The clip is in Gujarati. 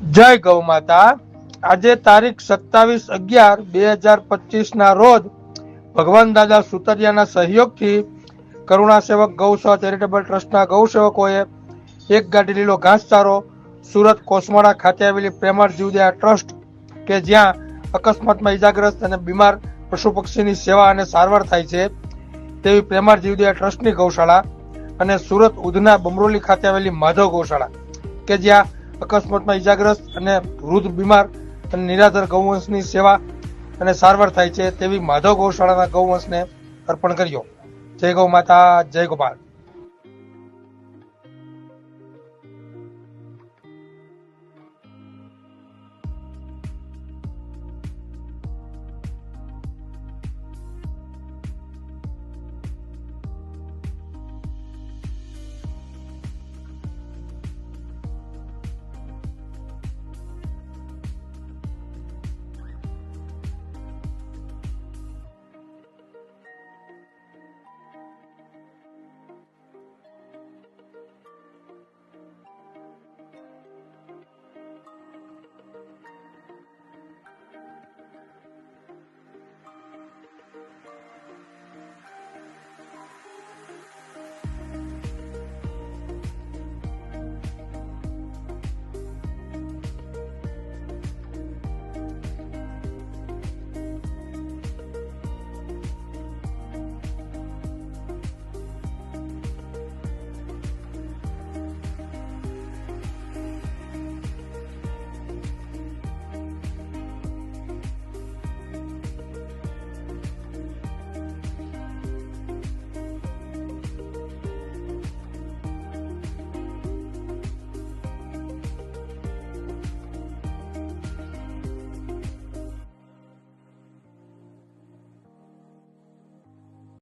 જય ગૌ માતા. આજે તારીખ સત્તાવીસ અગિયાર બે હજાર પચીસ ના રોજ ભગવાન દાદા સુતરિયાના સહયોગથી કરુણા સેવક ગૌસેવા ચેરિટેબલ ટ્રસ્ટના ગૌસેવકોએ એક ગાડી લીલો ઘાસચારો સુરત કોસમાળા ખાતે આવેલી પ્રેમાળ જીવદયા ટ્રસ્ટ કે જ્યાં અકસ્માતમાં ઈજાગ્રસ્ત અને બીમાર પશુ પક્ષીની સેવા અને સારવાર થાય છે તેવી પ્રેમાળ જીવદયા ટ્રસ્ટની ગૌશાળા અને સુરત ઉધના બમરોલી ખાતે આવેલી માધવ ગૌશાળા કે જ્યાં અકસ્માતમાં ઈજાગ્રસ્ત અને વૃદ્ધ બીમાર અને નિરાધાર ગૌવંશની સેવા અને સારવાર થાય છે તેવી માધવ ગૌશાળાના ગૌવંશને અર્પણ કર્યો. જય ગૌ માતા, જય ગોપાલ.